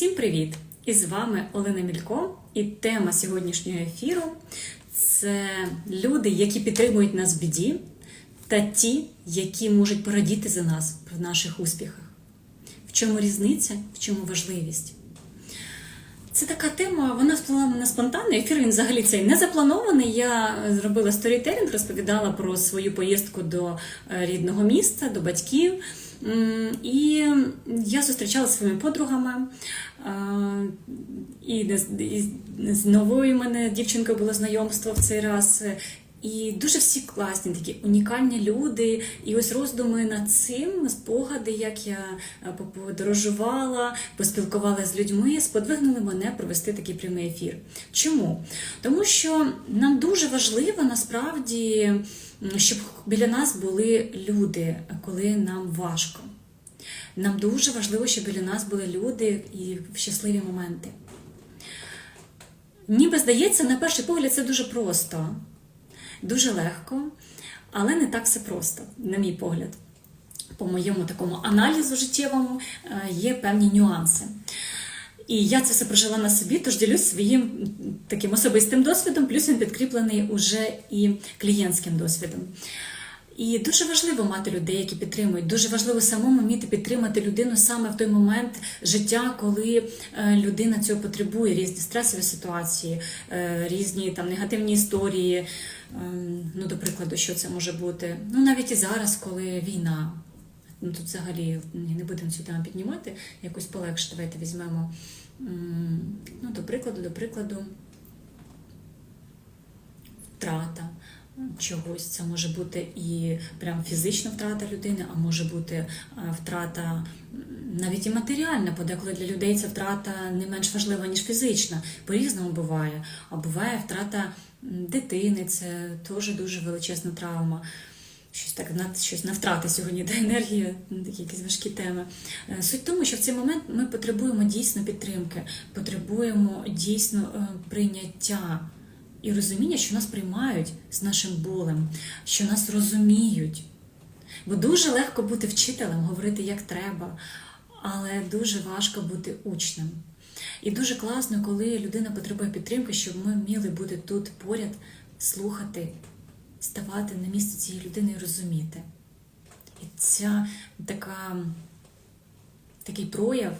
Всім привіт! І з вами Олена Мілько. І тема сьогоднішнього ефіру це люди, які підтримують нас в біді, та ті, які можуть порадіти за нас в наших успіхах. В чому різниця, в чому важливість? Це така тема, вона вплила мене спонтанно. Ефір він взагалі цей не запланований. Я зробила сторітелінг, розповідала про свою поїздку до е, рідного міста, до батьків. І я зустрічалася своїми подругами. і з новою мене дівчинкою було знайомство в цей раз. І дуже всі класні, такі унікальні люди. І ось роздуми над цим, спогади, як я е, подорожувала, поспілкувалася з людьми, сподвигнули мене провести такий прямий ефір. Чому? Тому що нам дуже важливо насправді, щоб біля нас були люди, коли нам важко. Нам дуже важливо, щоб біля нас були люди і щасливі моменти. Ніби здається, на перший погляд, це дуже просто, дуже легко, але не так все просто, на мій погляд. По моєму такому аналізу життєвому е, є певні нюанси. І я це все прожила на собі, тож ділюсь своїм таким особистим досвідом, плюс він підкріплений уже і клієнтським досвідом. І дуже важливо мати людей, які підтримують. Дуже важливо самому вміти підтримати людину саме в той момент життя, коли е, людина цього потребує, різні стресові ситуації, е, різні там негативні історії. Ем, Ну, до прикладу, що це може бути? Ну, навіть і зараз, коли війна. Ну, тут взагалі не будемо цю тему піднімати, якось полегше давайте візьмемо. Ну, до прикладу, до прикладу, втрата чогось. Це може бути і прям фізична втрата людини, а може бути е, втрата навіть і матеріальна. Подеколи для людей ця втрата не менш важлива, ніж фізична. По-різному буває. А буває втрата дитини, це теж дуже величезна травма. Щось так щось на втрати сьогодні та енергія, такі якісь важкі теми. Е, Суть в тому, що в цей момент ми потребуємо дійсно підтримки, потребуємо дійсно е, прийняття і розуміння, що нас приймають з нашим болем, що нас розуміють. Бо дуже легко бути вчителем, говорити як треба, але дуже важко бути учнем. І дуже класно, коли людина потребує підтримки, щоб ми вміли бути тут поряд, слухати, ставати на місце цієї людини і розуміти. І ця така, такий прояв,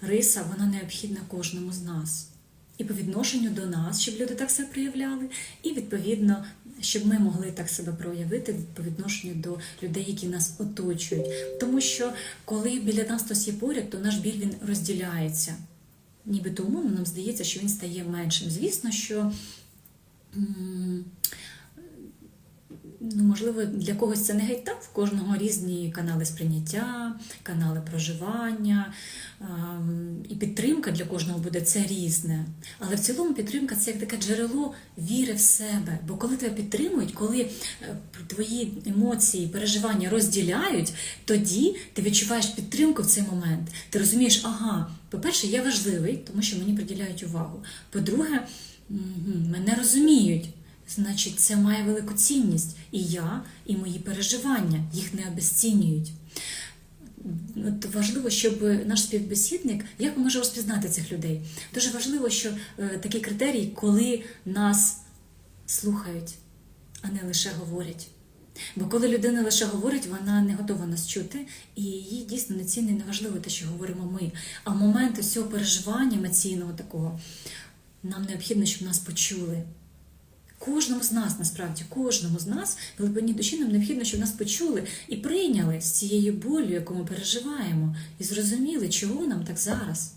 риса, вона необхідна кожному з нас. І по відношенню до нас, щоб люди так себе проявляли, і відповідно, щоб ми могли так себе проявити по відношенню до людей, які нас оточують. Тому що коли біля нас хтось є поряд, то наш біль він розділяється. Ніби тому нам здається, що він стає меншим. Звісно, що ну, можливо, для когось це не геть так, в кожного різні канали сприйняття, канали проживання, і підтримка для кожного буде це різне. Але в цілому підтримка це як таке джерело віри в себе. Бо коли тебе підтримують, коли е, твої емоції, переживання розділяють, тоді ти відчуваєш підтримку в цей момент. Ти розумієш, ага, по-перше, я важливий, тому що мені приділяють увагу. По-друге, мене розуміють. Значить, це має велику цінність. І я, і мої переживання їх не обезцінюють. От важливо, щоб наш співбесідник, як ми можемо розпізнати цих людей? Дуже важливо, що е, такий критерій, коли нас слухають, а не лише говорять. Бо коли людина лише говорить, вона не готова нас чути, і їй дійсно не цінне, не важливо те, що говоримо ми. А момент ось цього переживання емоційного такого, нам необхідно, щоб нас почули. Кожному з нас, насправді, кожному з нас, в глибині душі нам необхідно, щоб нас почули і прийняли з цією болю, яку ми переживаємо, і зрозуміли, чого нам так зараз.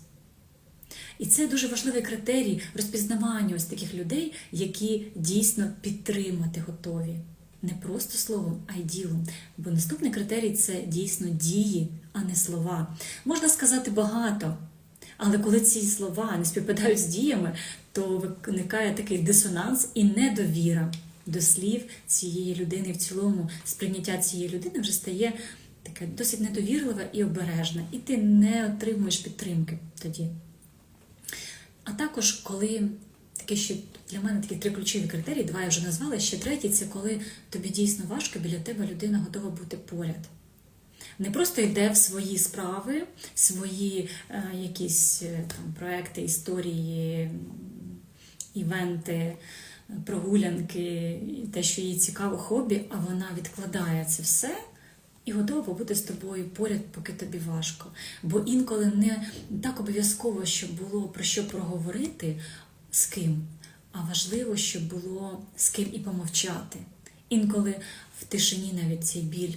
І це дуже важливий критерій розпізнавання ось таких людей, які дійсно підтримати готові. Не просто словом, а й ділом. Бо наступний критерій це дійсно дії, а не слова. Можна сказати багато, але коли ці слова не співпадають з діями, то виникає такий дисонанс і недовіра до слів цієї людини. В цілому сприйняття цієї людини вже стає таке досить недовірливе і обережне, і ти не отримуєш підтримки тоді. А також, коли таке ще для мене такі три ключові критерії, два я вже назвала, ще третій це коли тобі дійсно важко, біля тебе людина готова бути поряд. Не просто йде в свої справи, свої е, якісь е, там проекти, історії, івенти, прогулянки, те, що їй цікаво, хобі, а вона відкладає це все. І готова побути з тобою поряд, поки тобі важко. Бо інколи не так обов'язково, щоб було про що проговорити з ким, а важливо, щоб було з ким і помовчати. Інколи в тишині навіть цей біль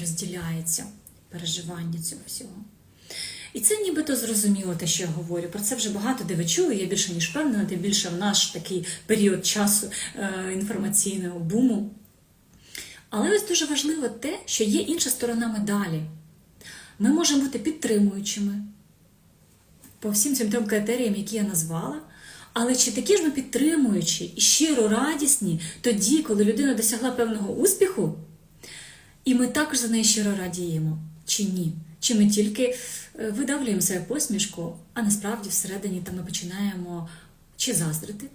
розділяється, переживання цього всього. І це нібито зрозуміло те, що я говорю. Про це вже багато де ви чули, я більше ніж впевнена, тим більше в наш такий період часу е, інформаційного буму. Але ось дуже важливо те, що є інша сторона медалі. Ми можемо бути підтримуючими по всім цим трьом критеріям, які я назвала. Але чи такі ж ми підтримуючі і щиро радісні тоді, коли людина досягла певного успіху, і ми також за неї щиро радіємо, чи ні? Чи ми тільки е, видавлюємо себе посмішку, а насправді всередині там ми починаємо чи заздрити,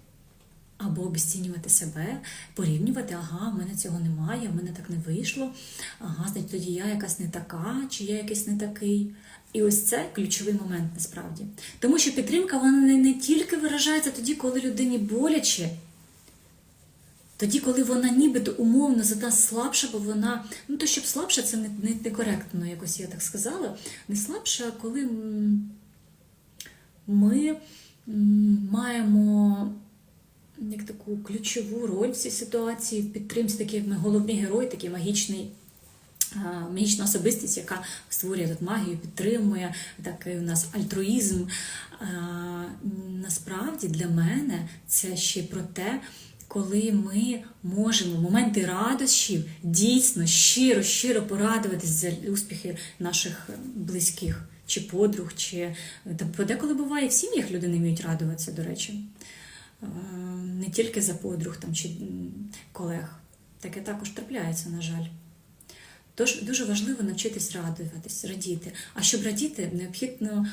або обесцінювати себе, порівнювати, ага, в мене цього немає, в мене так не вийшло, ага, значить тоді я якась не така, чи я якийсь не такий. І ось це ключовий момент насправді. Тому що підтримка вона не тільки виражається тоді, коли людині боляче, тоді, коли вона нібито умовно задасть слабша, бо вона, ну то щоб слабша, це не, не, некоректно, якось я так сказала. Не слабша, коли ми маємо як таку ключову роль в цій ситуації в підтримці, такий як ми головний герой, такий магічний. Магічна особистість, яка створює тут магію, підтримує такий у нас альтруїзм. Насправді для мене це ще про те, коли ми можемо моменти радощів дійсно щиро, щиро порадуватись за успіхи наших близьких чи подруг, чи та подеколи буває в сім'ях люди не вміють радуватися, до речі. Е, Не тільки за подруг там, чи колег. Таке також трапляється, на жаль. Тож дуже важливо навчитись радуватись, радіти. А щоб радіти, необхідно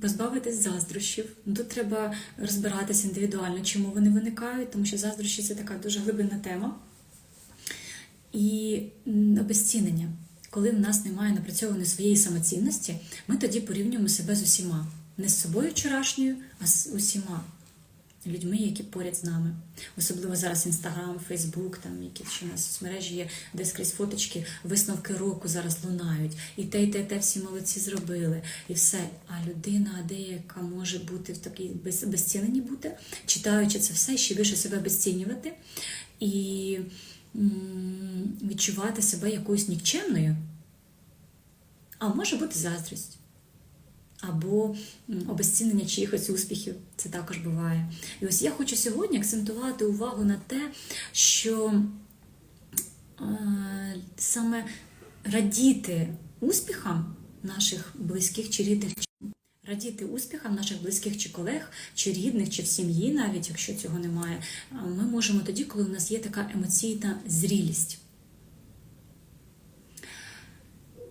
позбавитись заздрощів. Ну, Тут треба розбиратися індивідуально, чому вони виникають, тому що заздрощі це така дуже глибинна тема. І обезцінення. Коли в нас немає напрацьованої своєї самоцінності, ми тоді порівнюємо себе з усіма. Не з собою вчорашньою, а з усіма людьми, які поряд з нами. Особливо зараз Інстаграм, Фейсбук, там які ще у соцмережі є, де скрізь фоточки, висновки року зараз лунають. І те, і те, і те всі молодці зробили. І все. А людина деяка може бути в такій без, безціненні бути, читаючи це все, ще більше себе обезцінювати і відчувати себе якоюсь нікчемною. А може бути заздрість або обезцінення чиїхось успіхів. Це також буває. І ось я хочу сьогодні акцентувати увагу на те, що е, саме радіти успіхам наших близьких чи рідних. Радіти успіхам наших близьких чи колег, чи рідних, чи в сім'ї, навіть якщо цього немає, ми можемо тоді, коли у нас є така емоційна зрілість.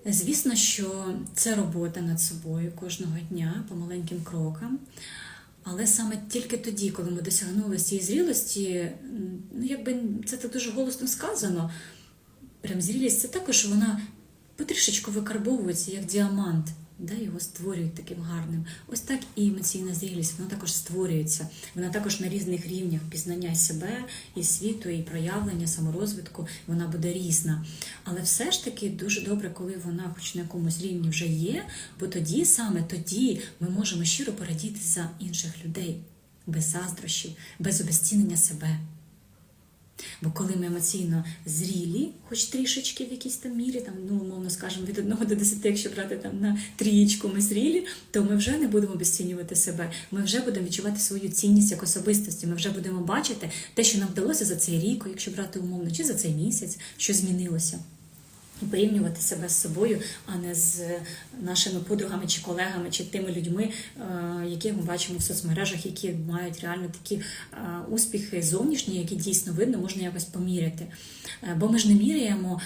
Звісно, що це робота над собою кожного дня по маленьким крокам. Але саме тільки тоді, коли ми досягнули цієї зрілості, ну якби це так дуже голосно сказано. Прям зрілість це також вона потрішечку викарбовується як діамант, да, його створюють таким гарним. Ось так і емоційна зрілість, вона також створюється. Вона також на різних рівнях пізнання себе, і світу, і проявлення, саморозвитку, вона буде різна. Але все ж таки дуже добре, коли вона хоч на якомусь рівні вже є, бо тоді, саме тоді, ми можемо щиро порадіти за інших людей, без заздрощів, без обезцінення себе. Бо коли ми емоційно зрілі, хоч трішечки в якійсь там мірі, там, ну, умовно скажемо, від 1 до 10, якщо брати там на трієчку ми зрілі, то ми вже не будемо обесцінювати себе. Ми вже будемо відчувати свою цінність як особистості. Ми вже будемо бачити те, що нам вдалося за цей рік, якщо брати умовно, чи за цей місяць, що змінилося. Порівнювати себе з собою, а не з нашими подругами чи колегами, чи тими людьми, е, яких ми бачимо в соцмережах, які мають реально такі е, успіхи зовнішні, які дійсно видно, можна якось поміряти. Е, Бо ми ж не міряємо,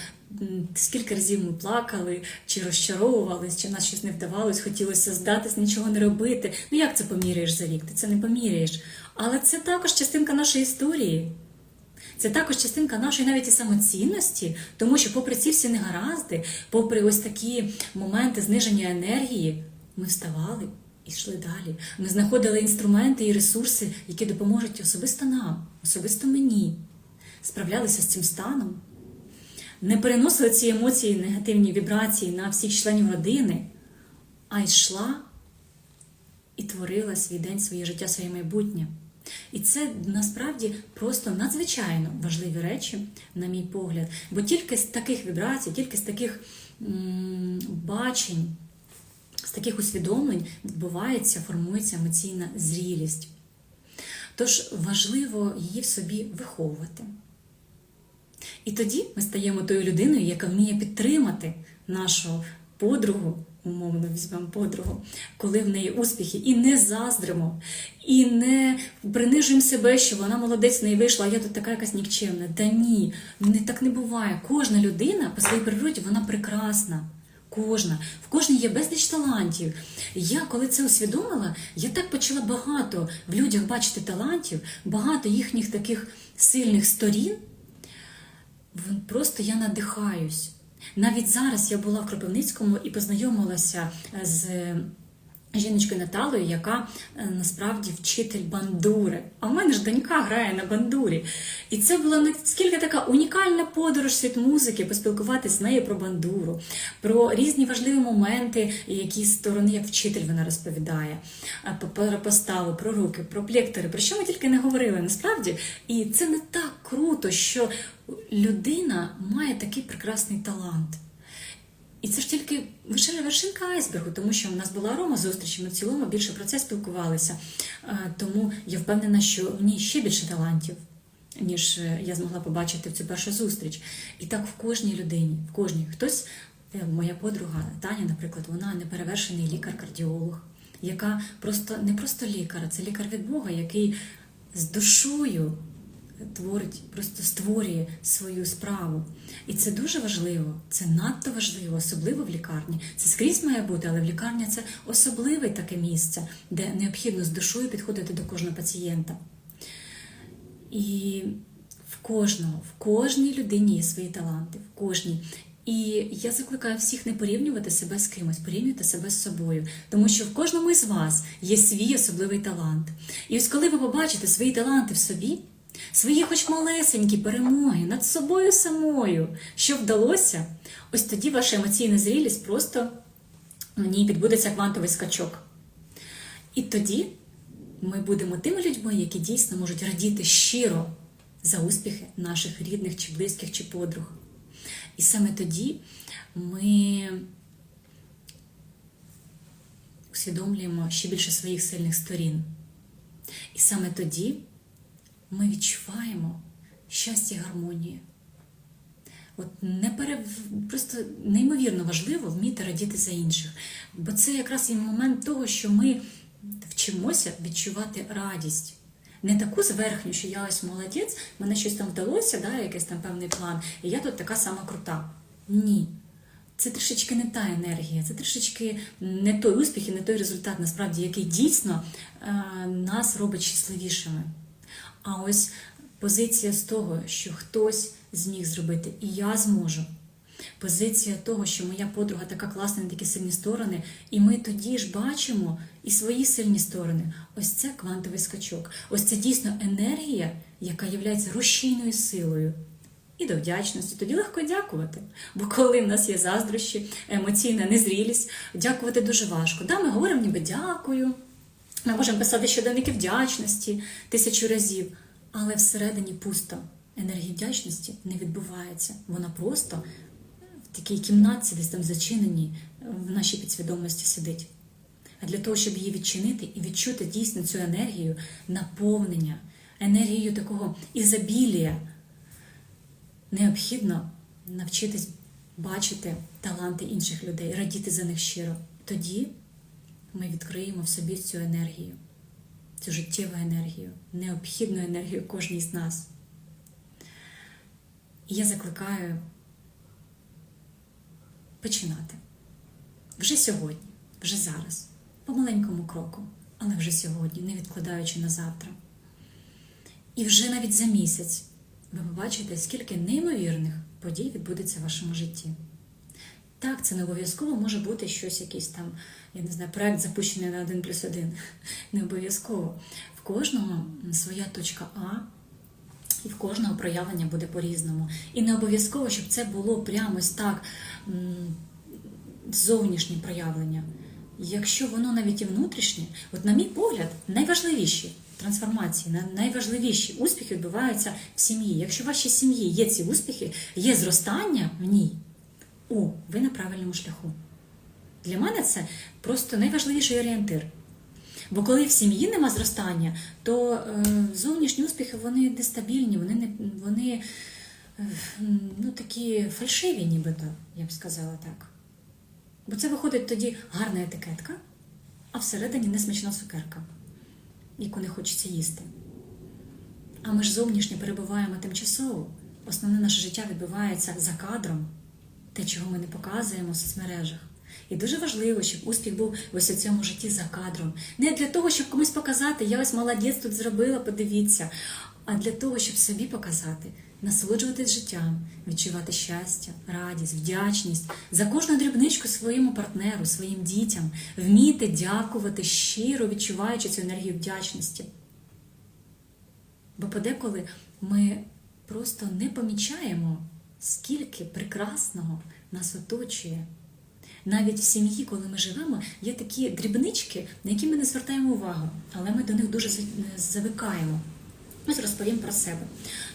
скільки разів ми плакали, чи розчаровувались, чи нас щось не вдавалось, хотілося здатись, нічого не робити. Ну як це поміряєш за рік? Ти це не поміряєш. Але це також частинка нашої історії. Це також частинка нашої навіть і самоцінності, тому що, попри ці всі негаразди, попри ось такі моменти зниження енергії, ми вставали і йшли далі. Ми знаходили інструменти і ресурси, які допоможуть особисто нам, особисто мені, справлялися з цим станом, не переносили ці емоції, негативні вібрації на всіх членів родини, а йшла і творила свій день, своє життя, своє майбутнє. І це насправді просто надзвичайно важливі речі, на мій погляд. Бо тільки з таких вібрацій, тільки з таких бачень, з таких усвідомлень відбувається, формується емоційна зрілість. Тож важливо її в собі виховувати. І тоді ми стаємо тою людиною, яка вміє підтримати нашу подругу, умовно візьмемо подругу, коли в неї успіхи, і не заздримо, і не принижуємо себе, що вона молодець, в неї вийшла, а я тут така якась нікчемна. Та ні, не так не буває. Кожна людина по своїй природі вона прекрасна. Кожна, в кожній є безліч талантів. Я коли це усвідомила, я так почала багато в людях бачити талантів, багато їхніх таких сильних сторін. Просто я надихаюсь. Навіть зараз я була в Кропивницькому і познайомилася е, з жіночкою Наталою, яка е, насправді вчитель бандури. А в мене ж донька грає на бандурі. І це була наскільки така унікальна подорож світ музики, поспілкуватися з нею про бандуру, про різні важливі моменти, які сторони, як вчитель вона розповідає, е, про постави, про руки, про плектори, про що ми тільки не говорили насправді. І це не так круто, що людина має такий прекрасний талант. І це ж тільки вершина- вершинка айсбергу, тому що в нас була Рома зустріч, ми в цілому більше про це спілкувалися. Е, Тому я впевнена, що в ній ще більше талантів, ніж е, я змогла побачити в цю першу зустріч. І так в кожній людині, в кожній. Хтось, е, моя подруга Таня, наприклад, вона неперевершений лікар-кардіолог, яка просто не просто лікар, це лікар від Бога, який з душою творить, просто створює свою справу. І це дуже важливо, це надто важливо, особливо в лікарні. Це скрізь має бути, але в лікарні це особливе таке місце, де необхідно з душою підходити до кожного пацієнта. І в кожного, в кожній людині є свої таланти, в кожній. І я закликаю всіх не порівнювати себе з кимось, порівнюйте себе з собою, тому що в кожному із вас є свій особливий талант. І ось коли ви побачите свої таланти в собі, свої, хоч малесенькі перемоги над собою самою, що вдалося, ось тоді ваша емоційна зрілість просто в ній відбудеться квантовий скачок. І тоді ми будемо тими людьми, які дійсно можуть радіти щиро за успіхи наших рідних, чи близьких, чи подруг. І саме тоді ми усвідомлюємо ще більше своїх сильних сторін. І саме тоді ми відчуваємо щастя і гармонію. От не пере... просто неймовірно важливо вміти радіти за інших. Бо це якраз і момент того, що ми вчимося відчувати радість. Не таку зверхню, що я ось молодець, мене щось там вдалося, да, якийсь там певний план, і я тут така сама крута. Ні. Це трішечки не та енергія, це трішечки не той успіх і не той результат, насправді, який дійсно е, нас робить щасливішими. А ось позиція з того, що хтось зміг зробити, і я зможу. Позиція того, що моя подруга така класна, на такі сильні сторони, і ми тоді ж бачимо і свої сильні сторони. Ось це квантовий скачок. Ось це дійсно енергія, яка є рушійною силою. І до вдячності, тоді легко дякувати. Бо коли в нас є заздрощі, емоційна незрілість, дякувати дуже важко. Да, ми говоримо ніби дякую, ми можемо писати щоденники вдячності тисячу разів, але всередині пусто. Енергії вдячності не відбувається. Вона просто в такій кімнатці, десь там зачиненій, в нашій підсвідомості сидить. А для того, щоб її відчинити і відчути дійсно цю енергію наповнення, енергію такого ізобілія, необхідно навчитись бачити таланти інших людей, радіти за них щиро. Тоді ми відкриємо в собі цю енергію, цю життєву енергію, необхідну енергію кожній з нас. І я закликаю починати вже сьогодні, вже зараз, по маленькому кроку, але вже сьогодні, не відкладаючи на завтра. І вже навіть за місяць ви побачите, скільки неймовірних подій відбудеться в вашому житті. Так, це не обов'язково може бути щось, якийсь там, я не знаю, проект запущений на 1 плюс 1. Не обов'язково. В кожного своя точка А, і в кожного проявлення буде по-різному. І не обов'язково, щоб це було прямо ось так зовнішнє проявлення. Якщо воно навіть і внутрішнє, от на мій погляд, найважливіші трансформації, найважливіші успіхи відбуваються в сім'ї. Якщо в вашій сім'ї є ці успіхи, є зростання в ній, о, ви на правильному шляху. Для мене це просто найважливіший орієнтир. Бо коли в сім'ї нема зростання, то е, зовнішні успіхи вони нестабільні, вони не вони е, ну, такі фальшиві, нібито, я б сказала так. Бо це виходить тоді гарна етикетка, а всередині несмачна цукерка, яку не хочеться їсти. А ми ж зовнішньо перебуваємо тимчасово. Основне наше життя відбувається за кадром, те, чого ми не показуємо в соцмережах. І дуже важливо, щоб успіх був ось у цьому житті за кадром. Не для того, щоб комусь показати, я ось молодець тут зробила, подивіться, а для того, щоб собі показати, насолоджуватись життям, відчувати щастя, радість, вдячність за кожну дрібничку своєму партнеру, своїм дітям, вміти дякувати щиро, відчуваючи цю енергію вдячності. Бо подеколи ми просто не помічаємо, скільки прекрасного нас оточує. Навіть в сім'ї, коли ми живемо, є такі дрібнички, на які ми не звертаємо увагу, але ми до них дуже завикаємо. Ось розповім про себе.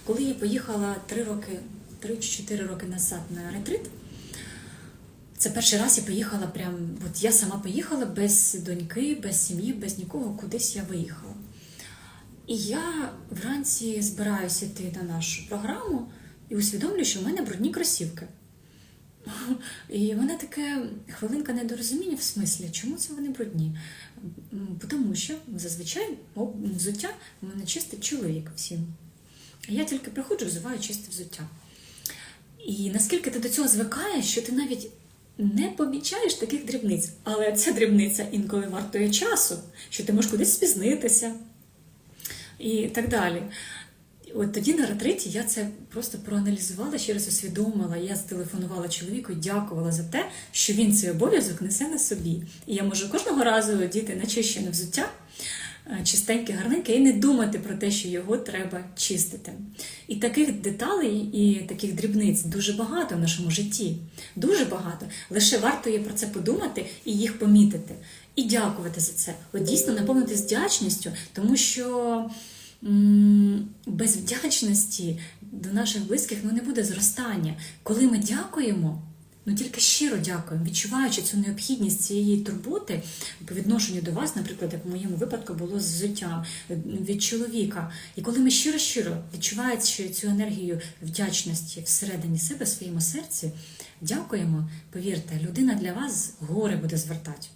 Коли я поїхала три роки, три чи чотири роки назад на ретрит, це перший раз я поїхала прям, от я сама поїхала без доньки, без сім'ї, без нікого, кудись я виїхала. І я вранці збираюся йти на нашу програму і усвідомлюю, що в мене брудні кросівки. І вона таке хвилинка недорозуміння в смислі, чому це вони брудні? Тому що зазвичай взуття в мене чистить чоловік всім. А я тільки приходжу, взуваю чисте взуття. І наскільки ти до цього звикаєш, що ти навіть не помічаєш таких дрібниць. Але ця дрібниця інколи вартує часу, що ти можеш кудись спізнитися і так далі. От тоді на ретриті я це просто проаналізувала, ще раз усвідомила. Я зателефонувала чоловіку дякувала за те, що він цей обов'язок несе на собі. І я можу кожного разу діти начищене взуття, е, чистеньке, гарненьке, і не думати про те, що його треба чистити. І таких деталей і таких дрібниць дуже багато в нашому житті. Дуже багато. Лише варто є про це подумати і їх помітити. І дякувати за це. От дійсно наповнитись вдячністю, тому що. Без вдячності до наших близьких ну, не буде зростання. Коли ми дякуємо, ну тільки щиро дякуємо, відчуваючи цю необхідність цієї турботи по відношенню до вас, наприклад, як в моєму випадку було з взуттям е, від чоловіка. І коли ми щиро-щиро відчуваючи цю енергію вдячності всередині себе, в своєму серці, дякуємо, повірте, людина для вас горе буде звертати.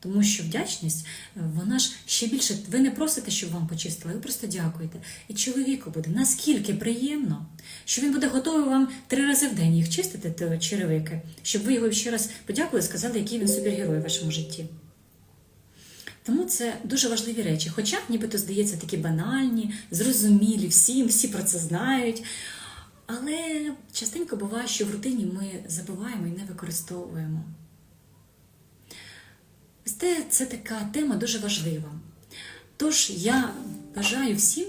Тому що вдячність, е, вона ж ще більше. Ви не просите, щоб вам почистили, ви просто дякуєте. І чоловіку буде наскільки приємно, що він буде готовий вам три рази в день їх чистити, то черевики, щоб ви його ще раз подякували, сказали, який він супергерой в вашому житті. Тому це дуже важливі речі. Хоча, нібито здається, такі банальні, зрозумілі всім, всі про це знають. Але частенько буває, що в рутині ми забуваємо і не використовуємо. Це, це така тема дуже важлива. Тож я бажаю всім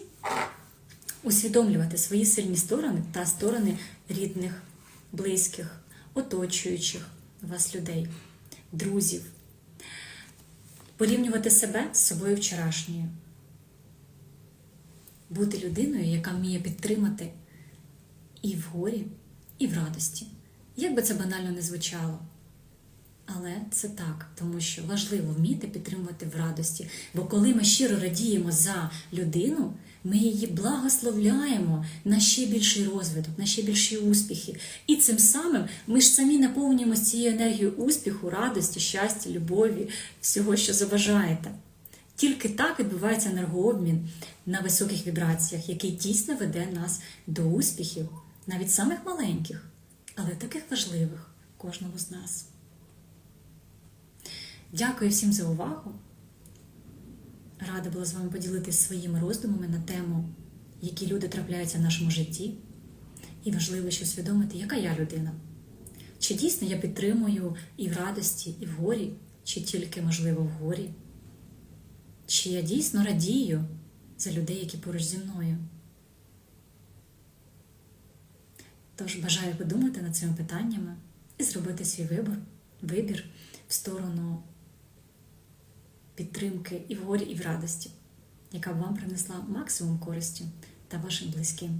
усвідомлювати свої сильні сторони та сторони рідних, близьких, оточуючих вас людей, друзів, порівнювати себе з собою вчорашньою, бути людиною, яка вміє підтримати і в горі, і в радості. Як би це банально не звучало. Але це так, тому що важливо вміти підтримувати в радості. Бо коли ми щиро радіємо за людину, ми її благословляємо на ще більший розвиток, на ще більші успіхи. І цим самим ми ж самі наповнюємося цією енергією успіху, радості, щастя, любові, всього, що забажаєте. Тільки так відбувається енергообмін на високих вібраціях, який дійсно веде нас до успіхів, навіть самих маленьких, але таких важливих кожному з нас. Дякую всім за увагу. Рада була з вами поділитися своїми роздумами на тему, які люди трапляються в нашому житті, І важливо ще усвідомити, яка я людина. Чи дійсно я підтримую і в радості, і в горі, чи тільки, можливо, в горі? Чи я дійсно радію за людей, які поруч зі мною? Тож бажаю подумати над цими питаннями і зробити свій вибір, вибір в сторону підтримки і в горі, і в радості, яка б вам принесла максимум користі та вашим близьким.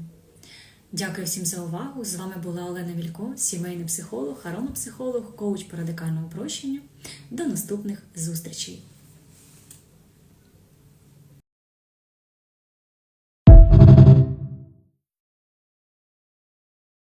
Дякую всім за увагу. З вами була Олена Вілько, сімейний психолог, аромапсихолог, коуч по радикальному прощенню. До наступних зустрічей!